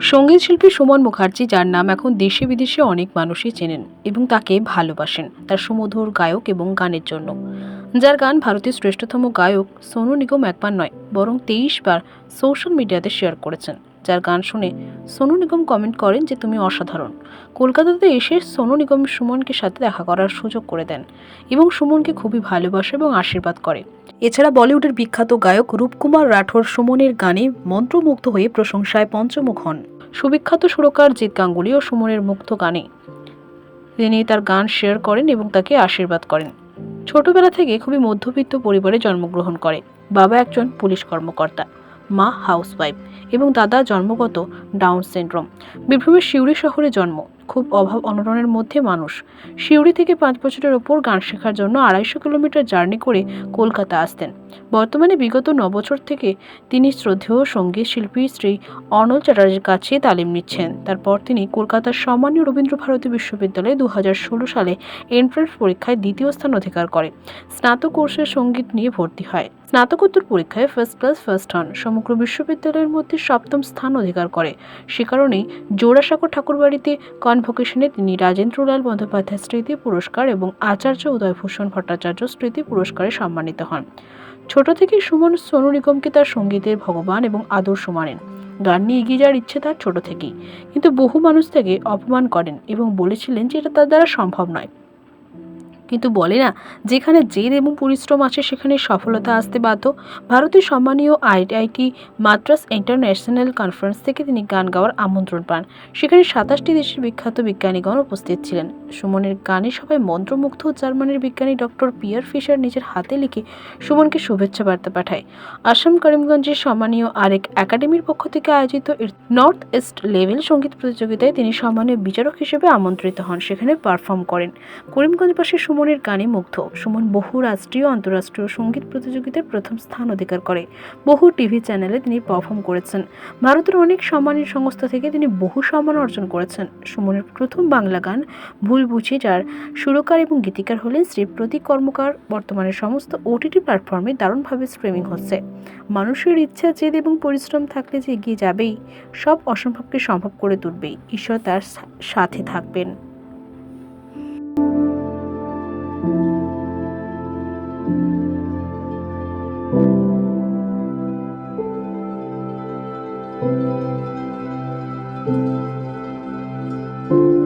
সংগীত শিল্পী সুমন মুখার্জি, যার নাম এখন দেশে বিদেশে অনেক মানুষই চেনেন এবং তাকে ভালোবাসেন। তার সুমধুর গায়ক এবং গানের জন্য। যার গান ভারতের শ্রেষ্ঠতম গায়ক সোনু নিগম একবার নয়, বরং তেইশ বার সোশ্যাল মিডিয়াতে শেয়ার করেছেন। যার গান শুনে সোনু নিগম কমেন্ট করেন যে, তুমি অসাধারণ। কলকাতাতে এসে সোনু নিগম সুমনকে সাথে দেখা করার সুযোগ করে দেন এবং সুমনকে খুবই ভালোবাসে এবং আশীর্বাদ করে। এছাড়া বলিউডের বিখ্যাত গায়ক রূপকুমার রাঠোর সুমনের গানে মন্ত্রমুগ্ধ হয়ে প্রশংসায় পঞ্চমুখ হন। সুবিখ্যাত সুরকার জিৎ গাঙ্গুলি ও সুমনের মুগ্ধ গানে। তিনি তার গান শেয়ার করেন এবং তাকে আশীর্বাদ করেন। ছোটবেলা থেকে খুবই মধ্যবিত্ত পরিবারে জন্মগ্রহণ করে। বাবা একজন পুলিশ কর্মকর্তা। মা হাউসওয়াইফ এবং দাদা জন্মগত ডাউন সিন্ড্রোম। বীরভূমের সিউড়ি শহরে জন্ম। খুব অভাব অনটনের মধ্যে মানুষ। সিউড়ি থেকে পাঁচ বছরের ওপর গান শেখার জন্য আড়াইশো কিলোমিটার জার্নি করে কলকাতা আসতেন। বর্তমানে বিগত ন বছর থেকে তিনি শ্রদ্ধেয় সংগীত শিল্পী শ্রী অর্ণল চ্যাটার্জির কাছে তালিম নিচ্ছেন। তারপর তিনি কলকাতার সম্মানীয় রবীন্দ্রভারতী বিশ্ববিদ্যালয়ে দু ষোলো সালে এন্ট্রান্স পরীক্ষায় দ্বিতীয় স্থান অধিকার করে। স্নাতক কোর্সের সংগীত নিয়ে ভর্তি হয়। স্নাতকোত্তর পরীক্ষায় ফার্স্ট ক্লাস ফার্স্ট হন সমগ্র বিশ্ববিদ্যালয়ের মধ্যে সপ্তম স্থান অধিকার করে। সে কারণেই জোড়াসাঁকো ঠাকুরবাড়িতে কনভোকেশনে তিনি রাজেন্দ্রলাল বন্দ্যোপাধ্যায় স্মৃতি পুরস্কার এবং আচার্য উদয়ভূষণ ভট্টাচার্য স্মৃতি পুরস্কারে সম্মানিত হন। ছোট থেকেই সুমন, সোনু নিগমকে তার সঙ্গীতের ভগবান এবং আদর্শ মানেন। গান নিয়ে এগিয়ে যাওয়ার ইচ্ছে তার ছোট থেকেই। কিন্তু বহু মানুষ থেকে অপমান করেন এবং বলেছিলেন যে এটা তার দ্বারা সম্ভব নয়। কিন্তু বলে না, যেখানে জেদ এবং পরিশ্রম আছে সেখানে সফলতা আসতে বাধ্য। ভারতের সম্মানীয় আইআইটি মাদ্রাস ইন্টারন্যাশনাল কনফারেন্স থেকে তিনি গান গাওয়ার আমন্ত্রণ পান। সেখানে সাতাশটি দেশের বিখ্যাত বিজ্ঞানীগণ উপস্থিত ছিলেন। সুমনের গানে সবাই মন্ত্রমুগ্ধ জার্মানির বিজ্ঞানী ডক্টর পিয়ার ফিশার নিজের হাতে লিখে সুমনকে শুভেচ্ছা বার্তা পাঠায়। আসাম করিমগঞ্জের সম্মানীয় আরেক একাডেমির পক্ষ থেকে আয়োজিত নর্থ ইস্ট লেভেল সংগীত প্রতিযোগিতায় তিনি সম্মানীয় বিচারক হিসেবে আমন্ত্রিত হন। সেখানে পারফর্ম করেন। করিমগঞ্জ করিমগঞ্জবাসী সুমনের গানে মুগ্ধ। সুমন বহু রাষ্ট্রীয় আন্তঃরাষ্ট্রীয় সংগীত প্রতিযোগিতায় প্রথম স্থান অধিকার করে। বহু টিভি চ্যানেলে তিনি পারফর্ম করেছেন। ভারতের অনেক সম্মানের সংস্থা থেকে তিনি বহু সম্মান অর্জন করেছেন। সুমনের প্রথম বাংলা গান, ভুল বুঝি, যার সুরকার এবং গীতিকার হলেন শ্রী প্রতীক কর্মকার, বর্তমানে সমস্ত ওটিটি প্ল্যাটফর্মে দারুণভাবে স্ট্রিমিং হচ্ছে। মানুষের ইচ্ছা, জেদ এবং পরিশ্রম থাকলে যে এগিয়ে যাবেই, সব অসম্ভবকে সম্ভব করে তুলবেই। ঈশ্বর তার সাথে থাকবেন। Thank you.